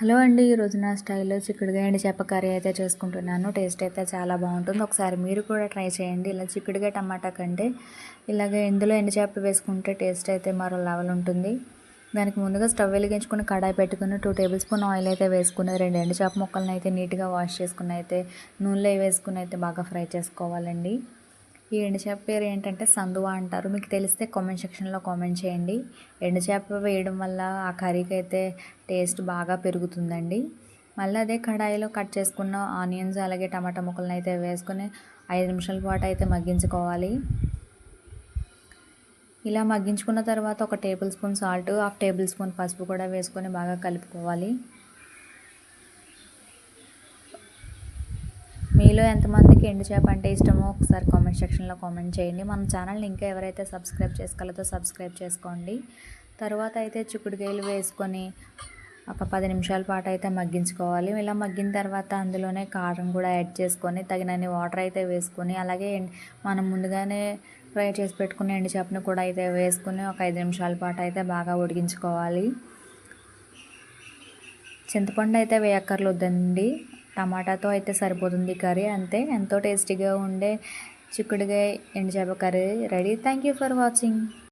Hello అండి ఈరోజు నా స్టైల్లో చిక్కుడుగా ఎండి చేప కర్రీ అయితే చేసుకుంటున్నాను. టేస్ట్ అయితే చాలా బాగుంటుంది. ఒకసారి మీరు కూడా ట్రై చేయండి. ఇలా చిక్కుడుగా టమాటా కంటే ఇలాగే ఇందులో ఎండు చేప వేసుకుంటే టేస్ట్ అయితే మరో లెవెల్ ఉంటుంది. దానికి ముందుగా స్టవ్ వెలిగించుకుని కడాయి పెట్టుకుని టూ టేబుల్ స్పూన్ ఆయిల్ అయితే వేసుకుని రెండు ఎండు చేప ముక్కలను అయితే నీట్గా వాష్ చేసుకుని అయితే నూనెలో వేసుకుని అయితే బాగా ఫ్రై చేసుకోవాలండి. ఈ ఎండు చేప పేరు ఏంటంటే సందువా అంటారు. మీకు తెలిస్తే కామెంట్ సెక్షన్లో కామెంట్ చేయండి. ఎండు చేప వేయడం వల్ల ఆ కర్రీకి అయితే టేస్ట్ బాగా పెరుగుతుందండి. మళ్ళీ అదే కడాయిలో కట్ చేసుకున్న ఆనియన్స్ అలాగే టమాటా ముక్కలను అయితే వేసుకొని ఐదు నిమిషాల పాటు అయితే మగ్గించుకోవాలి. ఇలా మగ్గించుకున్న తర్వాత ఒక tablespoon salt half tablespoon పసుపు కూడా వేసుకొని బాగా కలుపుకోవాలి. మీలో ఎంతమందికి ఎండు చేప అంటే ఇష్టమో ఒకసారి కామెంట్ సెక్షన్లో కామెంట్ చేయండి. మన ఛానల్ని ఇంకా ఎవరైతే సబ్స్క్రైబ్ చేసుకోలేదో సబ్స్క్రైబ్ చేసుకోండి. తర్వాత అయితే చిక్కుడుకాయలు వేసుకొని ఒక పది నిమిషాల పాటు అయితే మగ్గించుకోవాలి. ఇలా మగ్గిన తర్వాత అందులోనే కారం కూడా యాడ్ చేసుకొని తగినన్ని వాటర్ అయితే వేసుకొని అలాగే మనం ముందుగానే ఫ్రై చేసి పెట్టుకుని ఎండు చేపను కూడా అయితే వేసుకుని ఒక ఐదు నిమిషాల పాటు అయితే బాగా ఉడికించుకోవాలి. చింతపండు అయితే వేయక్కర్లేదండి. టమాటాతో అయితే సరిపోతుంది కర్రీ. అంతే ఎంతో టేస్టీగా ఉండే చిక్కుడుగా ఎండు చేప curry ready. Thank you for watching.